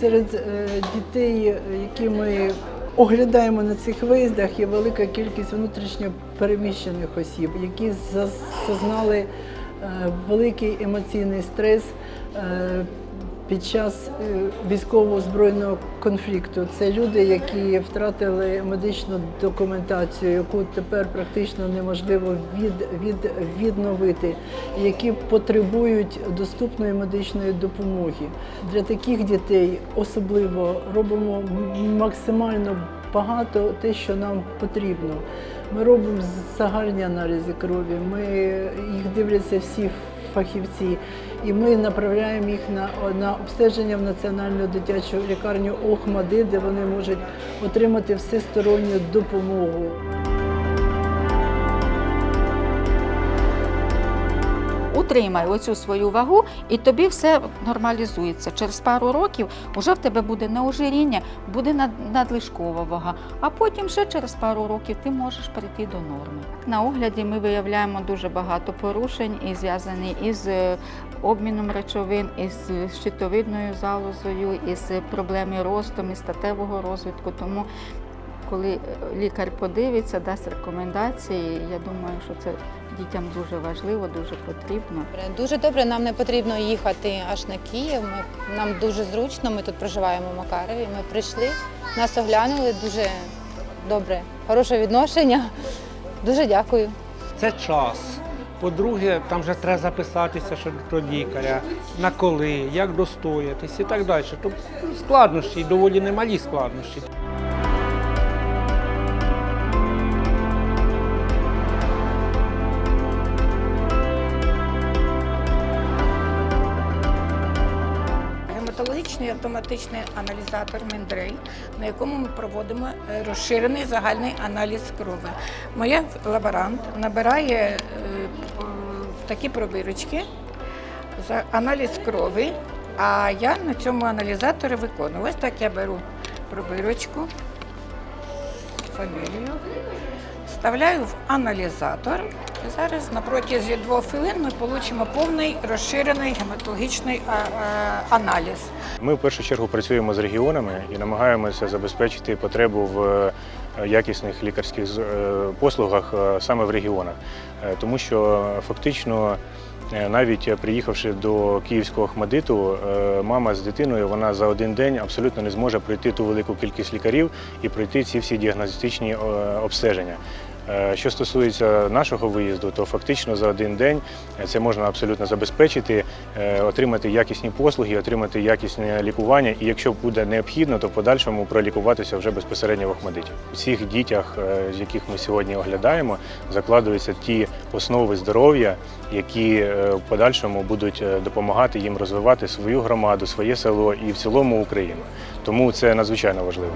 серед е, дітей, е, які ми оглядаємо на цих виїздах, є велика кількість внутрішньо переміщених осіб, які зазнали е, великий емоційний стрес. Під час е, військового збройного конфлікту це люди, які втратили медичну документацію, яку тепер практично неможливо від, від, відновити, які потребують доступної медичної допомоги. Для таких дітей особливо робимо максимально багато те, що нам потрібно. Ми робимо загальні аналізи крові, ми їх дивляться всі фахівці, і ми направляємо їх на, на обстеження в національну дитячу лікарню Охмади, де вони можуть отримати всесторонню допомогу. Утримай оцю свою вагу, і тобі все нормалізується. Через пару років вже в тебе буде не ожиріння, буде надлишкова вага. А потім ще через пару років ти можеш прийти до норми. На огляді ми виявляємо дуже багато порушень, і зв'язані із е, обміном речовин, із щитовидною залозою, із проблеми ростом, із статевого розвитку. Тому коли е, лікар подивиться, дасть рекомендації, я думаю, що це дітям дуже важливо, дуже потрібно. Дуже добре, нам не потрібно їхати аж на Київ. Ми, нам дуже зручно, ми тут проживаємо в Макарові. Ми прийшли, нас оглянули дуже добре, хороше відношення. Дуже дякую. Це час. По-друге, там вже треба записатися що до лікаря, на коли, як достоятись і так далі. Тобто складнощі, доволі немалі складнощі. Гематологічний автоматичний аналізатор Мендрей, на якому ми проводимо е, розширений загальний аналіз крові. Моя лаборант набирає е, в такі пробирочки аналіз крові, а я на цьому аналізаторі виконую. Ось так я беру пробирочку, фамілію, вставляю в аналізатор. І зараз на протязі двох хвилин ми отримаємо повний розширений гематологічний аналіз. Ми в першу чергу працюємо з регіонами і намагаємося забезпечити потребу в е, якісних лікарських е, послугах е, саме в регіонах, тому що фактично. Е, Навіть приїхавши до київського Ахмадиту, е, мама з дитиною вона за один день абсолютно не зможе пройти ту велику кількість лікарів і пройти ці всі діагностичні е, обстеження. Е, Що стосується нашого виїзду, то фактично за один день це можна абсолютно забезпечити, е, отримати якісні послуги, отримати якісне лікування, і якщо буде необхідно, то в подальшому пролікуватися вже безпосередньо в Охмадиті. У всіх дітях, е, з яких ми сьогодні оглядаємо, закладуються ті основи здоров'я, які в подальшому будуть допомагати їм розвивати свою громаду, своє село і в цілому Україну. Тому це надзвичайно важливо.